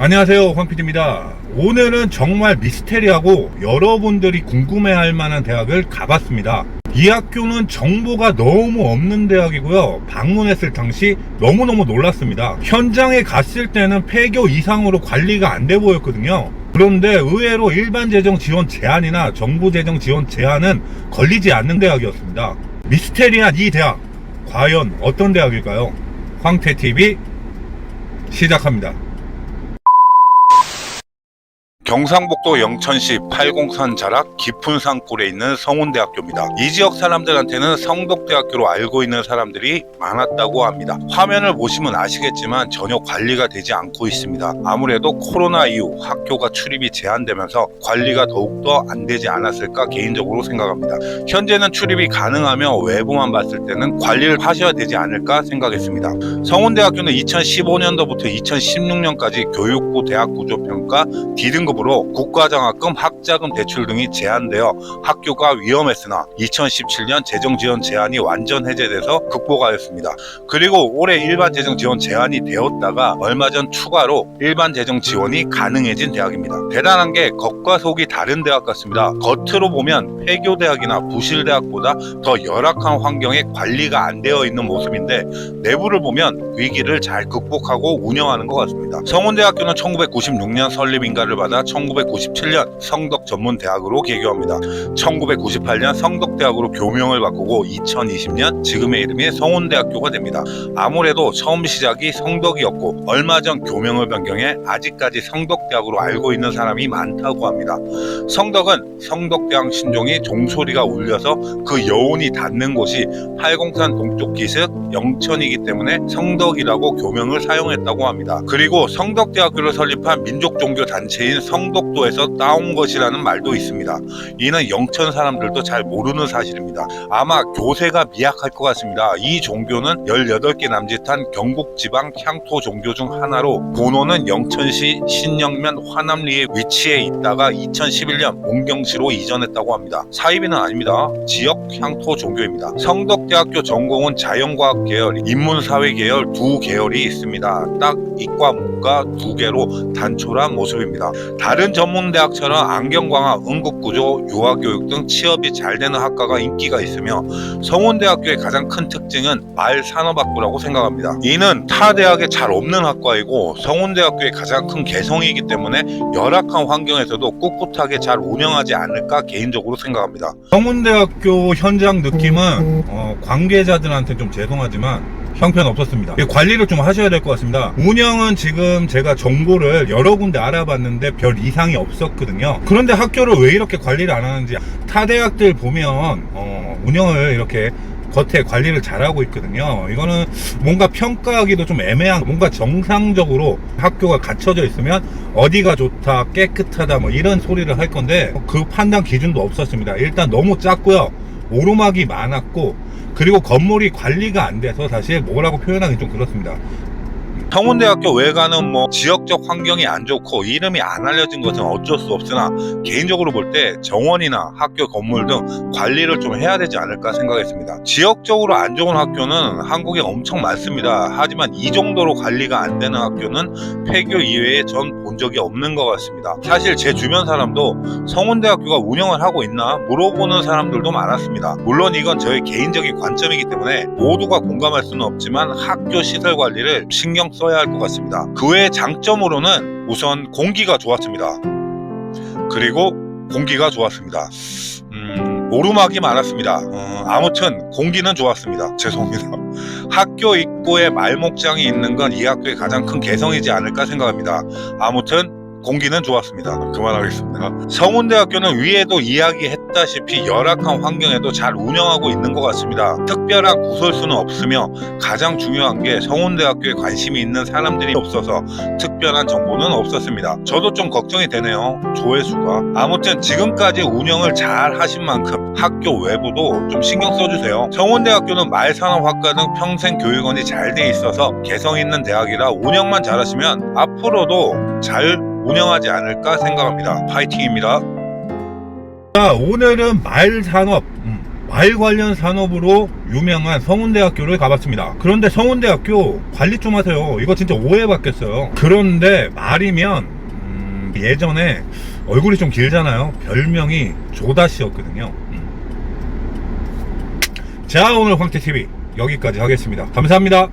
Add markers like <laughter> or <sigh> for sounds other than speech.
안녕하세요 황PD입니다. 오늘은 정말 미스테리하고 여러분들이 궁금해할 만한 대학을 가봤습니다. 이 학교는 정보가 너무 없는 대학이고요. 방문했을 당시 너무너무 놀랐습니다. 현장에 갔을 때는 폐교 이상으로 관리가 안 돼 보였거든요. 그런데 의외로 일반 재정 지원 제한이나 정부 재정 지원 제한은 걸리지 않는 대학이었습니다. 미스테리한 이 대학 과연 어떤 대학일까요? 황태TV 시작합니다 경상북도 영천시 팔공산 자락 깊은 산골에 있는 성운대학교입니다. 이 지역 사람들한테는 성덕대학교로 알고 있는 사람들이 많았다고 합니다. 화면을 보시면 아시겠지만 전혀 관리가 되지 않고 있습니다. 아무래도 코로나 이후 학교가 출입이 제한되면서 관리가 더욱더 안 되지 않았을까 개인적으로 생각합니다. 현재는 출입이 가능하며 외부만 봤을 때는 관리를 하셔야 되지 않을까 생각했습니다. 성운대학교는 2015년도부터 2016년까지 교육부 대학구조평가 D등급 으로 국가장학금, 학자금 대출 등이 제한되어 학교가 위험했으나 2017년 재정지원 제한이 완전 해제돼서 극복하였습니다. 그리고 올해 일반 재정 지원 제한이 되었다가 얼마 전 추가로 일반 재정 지원이 가능해진 대학입니다. 대단한 게 겉과 속이 다른 대학 같습니다. 겉으로 보면 폐교 대학이나 부실 대학보다 더 열악한 환경에 관리가 안 되어 있는 모습인데 내부를 보면 위기를 잘 극복하고 운영하는 것 같습니다. 성운대학교는 1996년 설립인가를 받아 1997년 성덕 전문대학으로 개교합니다. 1998년 성덕대학으로 교명을 바꾸고 2020년 지금의 이름이 성운대학교가 됩니다. 아무래도 처음 시작이 성덕이었고 얼마 전 교명을 변경해 아직까지 성덕대학으로 알고 있는 사람이 많다고 합니다. 성덕은 성덕대왕 신종이 종소리가 울려서 그 여운이 닿는 곳이 팔공산 동쪽 기슭 영천이기 때문에 성덕이라고 교명을 사용했다고 합니다. 그리고 성덕대학교를 설립한 민족종교 단체인 성 덕도에서 따온 것이라는 말도 있습니다. 이는 영천 사람들도 잘 모르는 사실입니다. 아마 교세가 미약할 것 같습니다. 이 종교는 18개 남짓한 경북 지방 향토 종교 중 하나로 본호는 영천시 신영면 화남리에 위치해 있다가 2011년 문경시로 이전했다고 합니다. 사이비는 아닙니다. 지역 향토 종교입니다. 성덕대학교 전공은 자연과학 계열, 인문사회 계열 두 계열이 있습니다. 딱 이과 문과 두 개로 단촐한 모습입니다. 다른 전문대학처럼 안경광학, 응급구조, 유아교육 등 취업이 잘 되는 학과가 인기가 있으며 성운대학교의 가장 큰 특징은 말산업학부라고 생각합니다. 이는 타 대학에 잘 없는 학과이고 성운대학교의 가장 큰 개성이기 때문에 열악한 환경에서도 꿋꿋하게 잘 운영하지 않을까 개인적으로 생각합니다. 성운대학교 현장 느낌은 어, 관계자들한테 좀 죄송하지만 형편없었습니다. 이 관리를 좀 하셔야 될 것 같습니다. 운영은 지금 제가 정보를 여러 군데 알아봤는데 별 이상이 없었거든요. 그런데 학교를 왜 이렇게 관리를 안 하는지 타 대학들 보면 어, 운영을 이렇게 겉에 관리를 잘하고 있거든요. 이거는 뭔가 평가하기도 좀 애매한, 뭔가 정상적으로 학교가 갖춰져 있으면 어디가 좋다, 깨끗하다, 뭐 이런 소리를 할 건데 그 판단 기준도 없었습니다. 일단 너무 작고요. 오르막이 많았고 그리고 건물이 관리가 안 돼서 사실 뭐라고 표현하기 좀 그렇습니다. 성운대학교 외관은 뭐 지역적 환경이 안 좋고 이름이 안 알려진 것은 어쩔 수 없으나 개인적으로 볼 때 정원이나 학교 건물 등 관리를 좀 해야 되지 않을까 생각했습니다. 지역적으로 안 좋은 학교는 한국에 엄청 많습니다. 하지만 이 정도로 관리가 안 되는 학교는 폐교 이외에 전 본 적이 없는 것 같습니다. 사실 제 주변 사람도 성운대학교가 운영을 하고 있나 물어보는 사람들도 많았습니다. 물론 이건 저의 개인적인 관점이기 때문에 모두가 공감할 수는 없지만 학교 시설 관리를 신경 써야 할 것 같습니다. 그 외의 장점으로는 우선 공기가 좋았습니다. 그리고 공기가 좋았습니다. 음, 오르막이 많았습니다. 어, 아무튼 공기는 좋았습니다. <laughs> 죄송합니다. 학교 입구에 말목장이 있는 건 이 학교의 가장 큰 개성이지 않을까 생각합니다. 아무튼 공기는 좋았습니다. 그만하겠습니다. 성운대학교는 위에도 이야기했다시피 열악한 환경에도 잘 운영하고 있는 것 같습니다. 특별한 구설수는 없으며 가장 중요한 게 성운대학교에 관심이 있는 사람들이 없어서 특별한 정보는 없었습니다. 저도 좀 걱정이 되네요. 조회수가. 아무튼 지금까지 운영을 잘 하신 만큼 학교 외부도 좀 신경 써주세요. 성운대학교는 말산업학과 등 평생 교육원이 잘 돼 있어서 개성 있는 대학이라 운영만 잘하시면 앞으로도 잘 운영하지 않을까 생각합니다. 파이팅입니다. 자, 오늘은 말 산업, 음, 말 관련 산업으로 유명한 성운대학교를 가봤습니다. 그런데 성운대학교 관리 좀 하세요. 이거 진짜 오해받겠어요. 그런데 말이면 음, 예전에 얼굴이 좀 길잖아요. 별명이 조다씨였거든요. 음. 자 오늘 황태TV 여기까지 하겠습니다. 감사합니다.